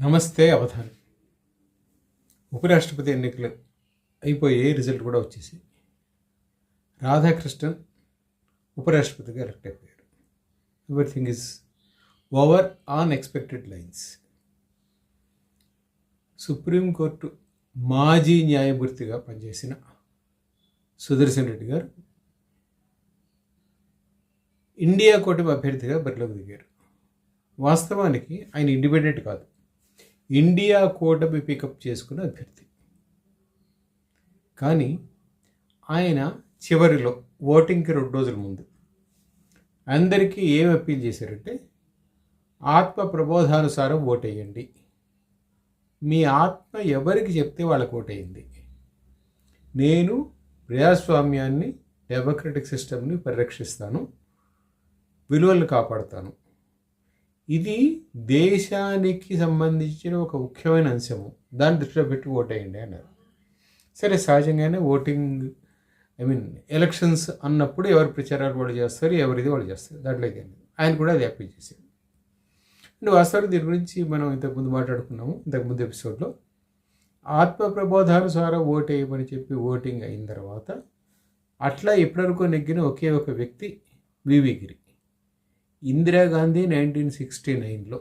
నమస్తే అవధాన్ ఉపరాష్ట్రపతి ఎన్నికలు అయిపోయి రిజల్ట్ కూడా వచ్చేసి రాధాకృష్ణన్ ఉపరాష్ట్రపతిగా ఎలక్ట్ అయిపోయారు. Everything is over on expected lines supreme court మాజీ న్యాయమూర్తిగా పనిచేసిన సుదర్శన్ రెడ్డి గారు ఇండియా కూటమి అభ్యర్థిగా బరిలోకి దిగారు. వాస్తవానికి ఆయన ఇండిపెండెంట్ కాదు. ఇండియా కూటమి పికప్ చేసుకున్న అభ్యర్థి. కానీ ఆయన చివరిలో ఓటింగ్కి రెండు రోజుల ముందు. అందరికీ ఏం అప్పీల్ చేశారంటే ఆత్మ ప్రబోధానుసారం ఓటేయండి. మీ ఆత్మ ఎవరికి చెప్తే వాళ్ళకు ఓటేయండి. నేను ప్రజాస్వామ్యాన్ని డెమోక్రటిక్ సిస్టమ్ని పరిరక్షిస్తాను విలువలను కాపాడుతాను. ఇది దేశానికి సంబంధించిన ఒక ముఖ్యమైన అంశము. దాన్ని దృష్టిలో పెట్టి ఓటేయండి అన్నారు. సరే సహజంగానే ఓటింగ్ ఐ మీన్ ఎలక్షన్స్ అన్నప్పుడు ఎవరు ప్రచారాలు వాళ్ళు చేస్తారు ఎవరిది వాళ్ళు చేస్తారు. దాంట్లో అయితే ఆయన కూడా అది అప్పీల్ చేశారు. అండ్ వాస్తవానికి దీని గురించి మనం ఇంతకుముందు మాట్లాడుకున్నాము ఇంతకుముందు ఎపిసోడ్లో. ఆత్మ ప్రబోధానుసారం ఓటేయమని చెప్పి ఓటింగ్ అయిన తర్వాత అట్లా ఇప్పటివరకు నెగ్గిన ఒకే ఒక వ్యక్తి V V Giri. Indira Gandhi nineteen sixty నైన్లో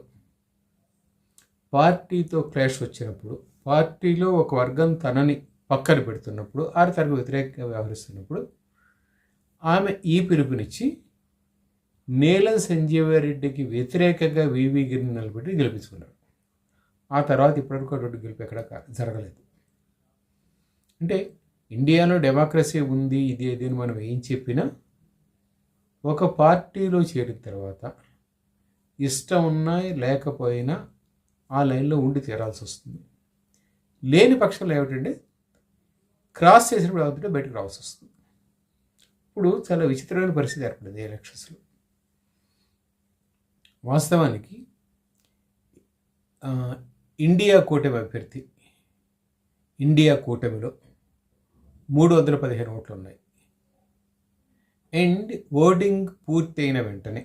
పార్టీతో క్లాష్ వచ్చినప్పుడు పార్టీలో ఒక వర్గం తనని పక్కన పెడుతున్నప్పుడు ఆరు తనకు వ్యతిరేకంగా వ్యవహరిస్తున్నప్పుడు ఆమె ఈ పిలుపునిచ్చి నీలం సంజీవారెడ్డికి వ్యతిరేకంగా వివి గిరిని నిలబెట్టి గెలిపించుకున్నాడు. ఆ తర్వాత ఇప్పటివరకు అటువంటి గెలుపు ఎక్కడ జరగలేదు. అంటే ఇండియాలో డెమోక్రసీ ఉంది ఇది ఇది అని మనం ఏం చెప్పినా ఒక పార్టీలో చేరిన తర్వాత ఇష్టం ఉన్నా లేకపోయినా ఆ లైన్లో ఉండి తీరాల్సి వస్తుంది. లేని పక్షంలో ఏమిటంటే క్రాస్ చేసినప్పుడు అవుతుంటే బయటకు రావాల్సి వస్తుంది. ఇప్పుడు చాలా విచిత్రమైన పరిస్థితి ఏర్పడింది ఎలక్షన్స్లో. వాస్తవానికి ఇండియా కూటమి అభ్యర్థి ఇండియా కూటమిలో మూడు వందల పదిహేను ఓట్లు ఉన్నాయి ఎండ్ ఓటింగ్ పూర్తయిన వెంటనే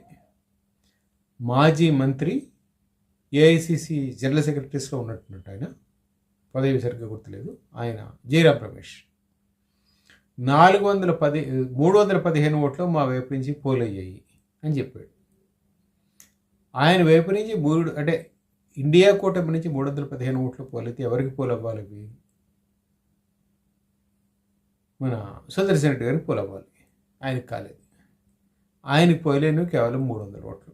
మాజీ మంత్రి ఏఐసిసి జనరల్ సెక్రటరీస్లో ఉన్నట్టున్నట్టు ఆయన. పదవి సరిగ్గా గుర్తులేదు. ఆయన జయరాం రమేష్. నాలుగు వందల పది మూడు వందల పదిహేను ఓట్లు మా వైపు నుంచి పోలయ్యాయి అని చెప్పాడు. ఆయన వైపు నుంచి మూడు అంటే ఇండియా కూటమి నుంచి మూడు వందల పదిహేను ఓట్లు పోలైతే ఎవరికి పోలవ్వాలి అవి మన సుదర్శన్ రెడ్డి గారికి పోలవ్వాలి ఆయనకి కాలేదు. ఆయనకి పోయలేను కేవలం మూడు వందల ఓట్లు.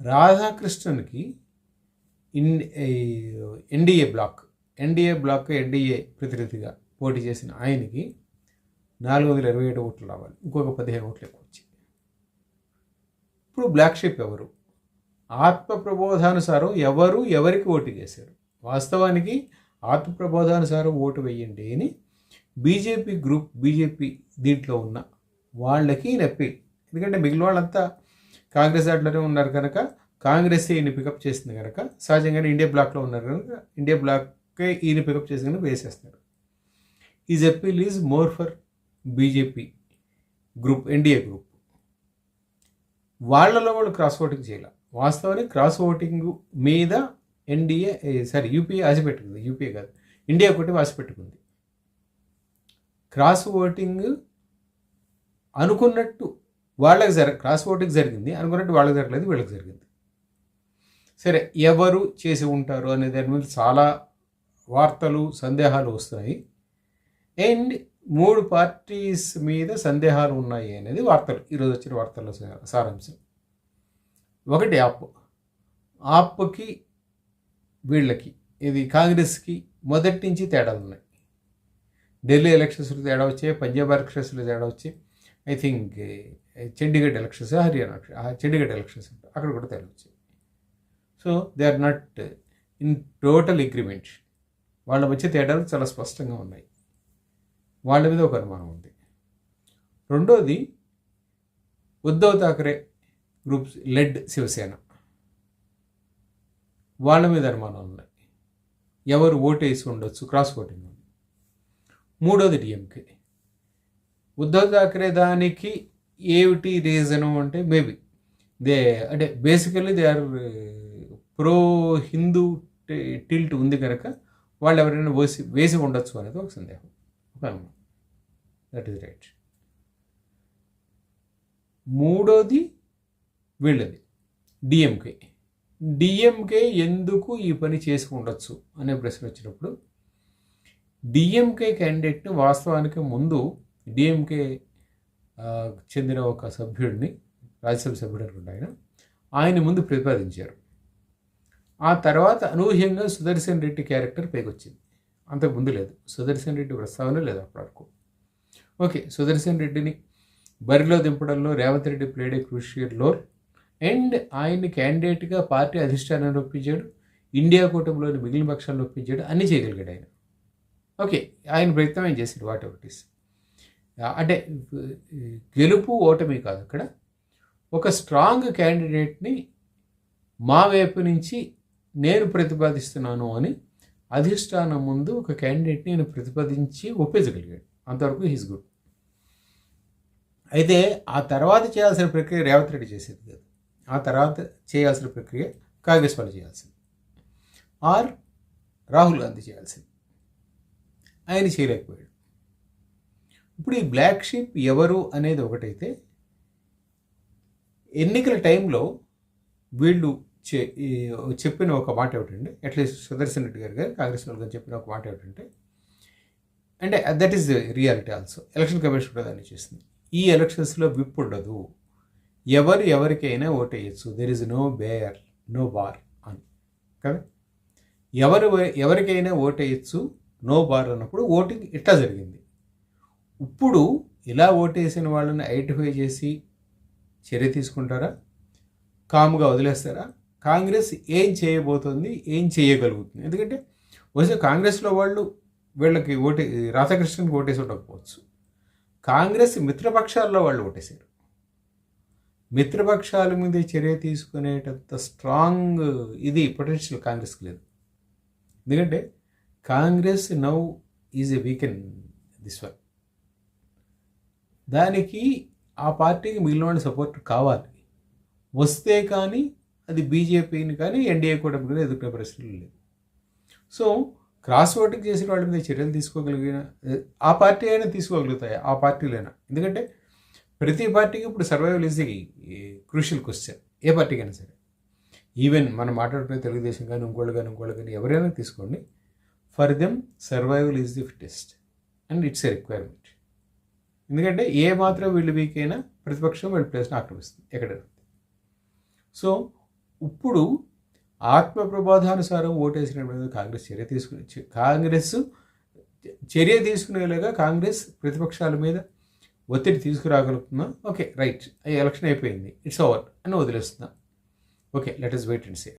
రాధాకృష్ణన్కి in NDA block NDA block NDA ప్రతినిధిగా పోటీ చేసిన ఆయనకి నాలుగు వందల ఇరవై ఏడు ఓట్లు రావాలి. ఇంకొక పదిహేను ఓట్లు ఎక్కువ వచ్చాయి. ఇప్పుడు బ్లాక్ షిప్ ఎవరు? ఆత్మ ప్రబోధానుసారం ఎవరు ఎవరికి ఓటు చేశారు వాస్తవానికి ఆత్మ ప్రబోధానుసారం ఓటు వేయండి అని బీజేపీ గ్రూప్ బీజేపీ దీంట్లో ఉన్న వాళ్ళకి ఈయన అప్పీల్ ఎందుకంటే మిగిలిన వాళ్ళంతా కాంగ్రెస్ దాంట్లోనే ఉన్నారు కనుక కాంగ్రెస్ ఈయన పికప్ చేసింది కనుక సహజంగానే ఇండియా బ్లాక్లో ఉన్నారు కనుక ఇండియా బ్లాక్కే ఈయన పికప్ చేసి కనుక వేసేస్తున్నారు is appeal is more for BJP group NDA group వాళ్ళలో వాళ్ళు క్రాస్ ఓటింగ్ చేయాలి. వాస్తవానికి క్రాస్ ఓటింగ్ మీద ఎన్డీఏ సారీ యూపీఏ ఆశపెట్టుకుంది. యూపీఏ కాదు. ఇండియా ఒకటి ఆశపెట్టుకుంది. క్రాస్ ఓటింగ్ అనుకున్నట్టు వాళ్ళకి జర క్రాస్ ఓటింగ్ జరిగింది అనుకున్నట్టు వాళ్ళకి జరగలేదు వీళ్ళకి జరిగింది. సరే ఎవరు చేసి ఉంటారు అనే దాని మీద చాలా వార్తలు సందేహాలు వస్తున్నాయి. అండ్ మూడు పార్టీస్ మీద సందేహాలు ఉన్నాయి అనేది వార్తలు ఈరోజు వచ్చిన వార్తల్లో సారాంశం. ఒకటి యాప్ ఆప్కి వీళ్ళకి ఇది కాంగ్రెస్కి మొదటి నుంచి తేడాలు ఉన్నాయి. ఢిల్లీ ఎలక్షన్స్లో తేడా వచ్చాయి పంజాబ్ ఎలక్షన్స్లో తేడా వచ్చాయి I think Chandigarh elections Haryana Chandigarh elections అక్కడ కూడా తేడా వచ్చాయి so they are not in total agreement వాళ్ళ మధ్య తేడాలు చాలా స్పష్టంగా ఉన్నాయి. వాళ్ళ మీద ఒక అనుమానం ఉంది. రెండోది ఉద్ధవ్ థాకరే గ్రూప్స్ లెడ్ శివసేన. వాళ్ళ మీద అనుమానాలు ఉన్నాయి. ఎవరు ఓటేసి ఉండొచ్చు క్రాస్ ఓటింగ్ మూడోది డిఎంకే ఉద్ధవ్ థాకరే దానికి ఏమిటి రీజను అంటే మేబీ దే అంటే basically they are pro Hindu tilt ఉంది కనుక వాళ్ళు ఎవరైనా వేసి వేసి ఉండొచ్చు అనేది ఒక సందేహం. ఒక దట్ ఈస్ రైట్ మూడోది వీళ్ళది డిఎంకే డిఎంకే ఎందుకు ఈ పని చేసి ఉండొచ్చు అనే ప్రశ్న వచ్చినప్పుడు డిఎంకే క్యాండిడేట్ని వాస్తవానికి ముందు డిఎంకే చెందిన ఒక సభ్యుడిని రాజ్యసభ సభ్యుడు అనుకుంటా ఆయన ఆయన ముందు ప్రతిపాదించారు. ఆ తర్వాత అనూహ్యంగా సుదర్శన్ రెడ్డి క్యారెక్టర్ పైకొచ్చింది అంతకు ముందు లేదు. సుదర్శన్ రెడ్డి ప్రస్తావన లేదు అప్పటివరకు. ఓకే సుదర్శన్ రెడ్డిని బరిలో దింపడంలో Revanth Reddy played a crucial role and ఆయన్ని క్యాండిడేట్గా పార్టీ అధిష్టానాన్ని ఒప్పించాడు. ఇండియా కూటమిలోని మిగిలిన పక్షాలను ఒప్పించాడు. అన్నీ చేయగలిగాడు ఆయన. ఓకే ఆయన ప్రయత్నం ఆయన చేశాడు? Whatever it is. అంటే గెలుపు ఓటమి కాదు అక్కడ ఒక స్ట్రాంగ్ క్యాండిడేట్ని మా వైపు నుంచి నేను ప్రతిపాదిస్తున్నాను అని అధిష్టానం ముందు ఒక క్యాండిడేట్ని నేను ప్రతిపాదించి ఒప్పించగలిగాడు. అంతవరకు హీస్ గుడ్ అయితే ఆ తర్వాత చేయాల్సిన ప్రక్రియ రేవంత్ రెడ్డి చేసేది కాదు. ఆ తర్వాత చేయాల్సిన ప్రక్రియ కాంగ్రెస్ వాళ్ళు చేయాల్సింది. ఆర్ రాహుల్ గాంధీ చేయాల్సింది. ఆయన చేయలేకపోయాడు. ఇప్పుడు ఈ బ్లాక్ షీప్ ఎవరు అనేది ఒకటైతే ఎన్నికల టైంలో వీళ్ళు చె- చెప్పిన ఒక మాట ఏమిటంటే అట్లీస్ట్ సుదర్శన్ రెడ్డి గారు గారు కాంగ్రెస్ వాళ్ళు గారు చెప్పిన ఒక మాట ఏమిటంటే అంటే that is reality also election commission కూడా దాన్ని చేస్తుంది ఈ ఎలక్షన్స్లో విప్ ఉండదు. ఎవరు ఎవరికైనా ఓటేయచ్చు there is no bear no bar అని. కదా? ఎవరు ఎవరికైనా ఓటేయచ్చు నో బార్ అన్నప్పుడు ఓటింగ్ ఇట్లా జరిగింది. ఇప్పుడు ఇలా ఓటేసిన వాళ్ళని ఐడెంటిఫై చేసి చర్య తీసుకుంటారా? కాముగా వదిలేస్తారా? కాంగ్రెస్ ఏం చేయబోతుంది? ఏం చేయగలుగుతుంది? ఎందుకంటే వచ్చే కాంగ్రెస్లో వాళ్ళు వీళ్ళకి ఓటే రాధాకృష్ణన్కి ఓటేసి ఉండకపోవచ్చు. కాంగ్రెస్ మిత్రపక్షాల్లో వాళ్ళు ఓటేశారు. మిత్రపక్షాల మీద చర్య తీసుకునేటంత స్ట్రాంగ్ ఇది పొటెన్షియల్ కాంగ్రెస్కి లేదు. ఎందుకంటే Congress now is a weaken this one. దానికి ఆ పార్టీకి మిగిలిన వాళ్ళ సపోర్ట్ కావాలి. వస్తే కానీ అది బీజేపీని కానీ ఎన్డీఏ కూడా కూడా ఎదుర్కొనే పరిస్థితులు లేదు సో క్రాస్ ఓటింగ్ చేసిన వాళ్ళ మీద చర్యలు తీసుకోగలిగిన ఆ పార్టీ అయినా తీసుకోగలుగుతాయి? ఆ పార్టీలైనా. ఎందుకంటే ప్రతి పార్టీకి ఇప్పుడు survival is the crucial question. ఏ పార్టీకైనా సరే. ఈవెన్ మనం మాట్లాడుకునే తెలుగుదేశం కానీ ఇంకోళ్ళు కానీ ఇంకోళ్ళు కానీ ఎవరైనా తీసుకోండి. For them survival is the fittest and it's a requirement. ఎందుకంటే ఏ మాత్రం వీళ్ళు వీక్ అయినా ప్రతిపక్షం వీళ్ళ ప్లేస్ని ఆక్రమిస్తుంది ఎక్కడైనా సో ఇప్పుడు ఆత్మ ప్రబోధానుసారం ఓటేసిన కాంగ్రెస్ చర్య తీసుకుని కాంగ్రెస్ చర్య తీసుకునేలాగా కాంగ్రెస్ ప్రతిపక్షాల మీద ఒత్తిడి తీసుకురాగలుగుతుందా? ఓకే రైట్ ఎలక్షన్ అయిపోయింది ఇట్స్ ఓవర్ అని వదిలేస్తుందా? Okay let is wait and say